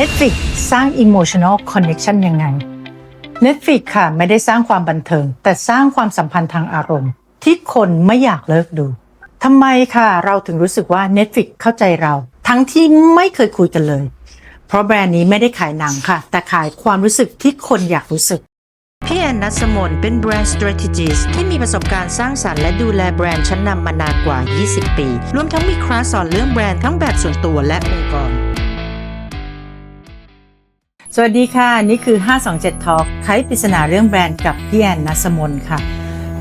Netflix สร้าง emotional connection ยังไง Netflix ค่ะไม่ได้สร้างความบันเทิง แต่สร้างความสัมพันธ์ทางอารมณ์ ที่คนไม่อยากเลิกดูทำไมค่ะ เราถึงรู้สึกว่า Netflix เข้าใจเรา ทั้งที่ไม่เคยคุยกันเลย เพราะแบรนด์นี้ไม่ได้ขายหนังค่ะ แต่ขายความรู้สึกที่คนอยากรู้สึกพี่แอนนัสมนเป็นแบรนด์ strategist ที่มีประสบการณ์สร้างสรรค์และดูแลแบรนด์ชั้นนำมานานกว่า 20 ปี รวมทั้งมีคลาสสอนเรื่องแบรนด์ทั้งแบบส่วนตัวและองค์กร สวัสดีค่ะ นี่คือ 527 Talk ไขปริศนาเรื่องแบรนด์กับพี่แอนนัสมนค่ะ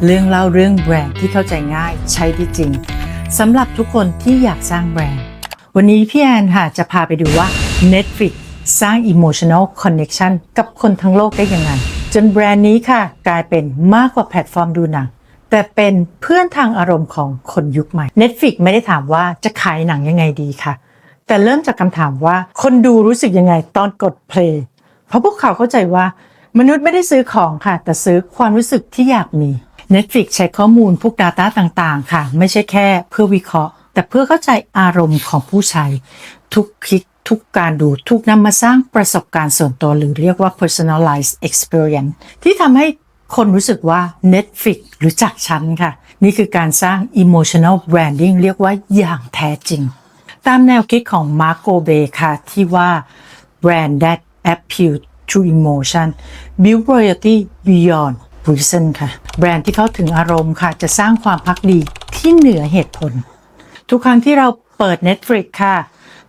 เรื่องเล่าเรื่องแบรนด์ที่เข้าใจง่ายใช้ได้จริงสำหรับทุกคนที่อยากสร้างแบรนด์ วันนี้พี่แอนค่ะจะพาไปดูว่า Netflix สร้าง emotional connection กับคนทั้งโลกได้ยังไง จนแบรนด์นี้ค่ะ กลายเป็นมากกว่าแพลตฟอร์มดูหนังแต่เป็นเพื่อนทางอารมณ์ของคนยุคใหม่ Netflix ไม่ได้ถามว่าจะขายหนังยังไงดีค่ะ แต่เริ่มจากคำถามว่า คนดูรู้สึกยังไงตอนกด play เพราะพวกเขาเข้าใจว่ามนุษย์ไม่ได้ซื้อของค่ะ แต่ซื้อความรู้สึกที่อยากมี Netflix ใช้ข้อมูลพวก Data ต่างๆ ค่ะ ไม่ใช่แค่เพื่อวิเคราะห์ แต่เพื่อเข้าใจอารมณ์ของผู้ใช้ ทุกคลิกทุกการดูถูกนำมาสร้างประสบการณ์ส่วนตัวหรือเรียกว่า personalized experience ที่ทำให้คนรู้สึกว่า Netflix รู้จักฉันค่ะ นี่คือการสร้าง emotional branding เรียกว่าอย่างแท้จริง ตามแนวคิดของ Marco b e ค่ะที่ว่า brand that appeal to emotion build loyalty beyond reason ค่ะ แบรนด์ที่เข้าถึงอารมณ์ค่ะ จะสร้างความพักดีที่เหนือเหตุผล ทุกครั้งที่เราเปิด Netflix ค่ะ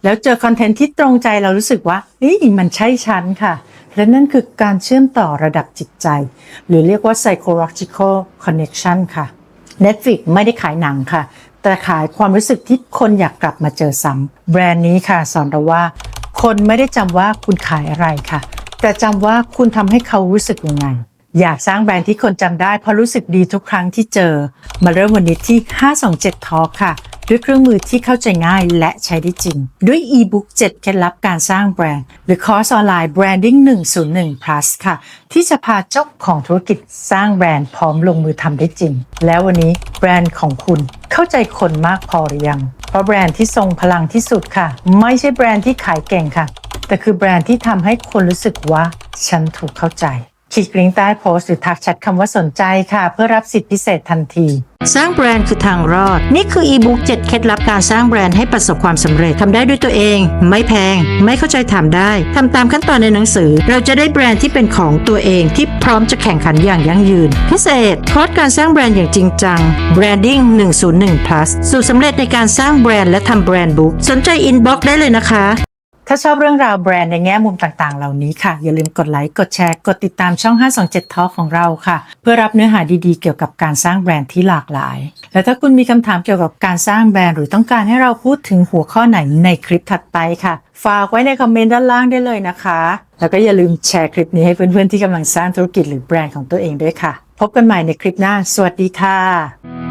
แล้วเจอคอนเทนต์ที่ตรงใจเรารู้สึกว่าเฮ้ยมันใช่ฉันค่ะ และนั่นคือการเชื่อมต่อระดับจิตใจ หรือเรียกว่า psychological connection ค่ะ Netflix ไม่ได้ขายหนังค่ะ แต่ขายความรู้สึกที่คนอยากกลับมาเจอซ้ำแบรนด์นี้ค่ะสอนเราว่า คนไม่ได้จำว่าคุณขายอะไรค่ะ แต่จำว่าคุณทำให้เขารู้สึกยังไงอยากสร้างแบรนด์ที่คนจำได้เพราะรู้สึกดีทุกครั้งที่เจอ มาเริ่มวันนี้ที่ 527 Talk ค่ะ ด้วยเครื่องมือที่เข้าใจง่ายและใช้ได้จริง ด้วยอีบุ๊ก7เคล็ดลับการสร้างแบรนด์ หรือคอร์สออนไลน์ Branding 101 plus ค่ะ ที่จะพาเจ้าของธุรกิจสร้างแบรนด์พร้อมลงมือทำได้จริง แล้ววันนี้แบรนด์ของคุณ เข้าใจคนมากพอหรือยัง เพราะแบรนด์ที่ทรงพลังที่สุดค่ะ ไม่ใช่แบรนด์ที่ขายเก่งค่ะ แต่คือแบรนด์ที่ทำให้คนรู้สึกว่า ฉันถูกเข้าใจ คลิกลิงก์ใต้โพสต์หรือทักแชทคำว่าสนใจค่ะ เพื่อรับสิทธิพิเศษทันที สร้างแบรนด์คือทางรอด นี่คืออีบุ๊ก7เคล็ดลับการสร้างแบรนด์ให้ประสบความสำเร็จทำได้ด้วยตัวเอง ไม่แพง ไม่เข้าใจถามได้ทำตามขั้นตอนในหนังสือ เราจะได้แบรนด์ที่เป็นของตัวเองที่พร้อมจะแข่งขันอย่างยั่งยืน พิเศษคอร์สการสร้างแบรนด์อย่างจริงจัง Branding 101 plus สูตรสำเร็จในการสร้างแบรนด์และทำแบรนด์บุ๊กสนใจอินบ็อกซ์ได้เลยนะคะ ถ้าชอบเรื่องราวแบรนด์ในแง่มุมต่างๆ เหล่านี้ค่ะ อย่าลืมกดไลค์ กดแชร์ กดติดตามช่อง 527 Talk ของเราค่ะ เพื่อรับเนื้อหาดีๆ เกี่ยวกับการสร้างแบรนด์ที่หลากหลาย และถ้าคุณมีคำถามเกี่ยวกับการสร้างแบรนด์หรือต้องการให้เราพูดถึงหัวข้อไหนในคลิปถัดไปค่ะ ฝากไว้ในคอมเมนต์ด้านล่างได้เลยนะคะ แล้วก็อย่าลืมแชร์คลิปนี้ให้เพื่อนๆที่กำลังสร้างธุรกิจหรือแบรนด์ของตัวเองด้วยค่ะ พบกันใหม่ในคลิปหน้า สวัสดีค่ะ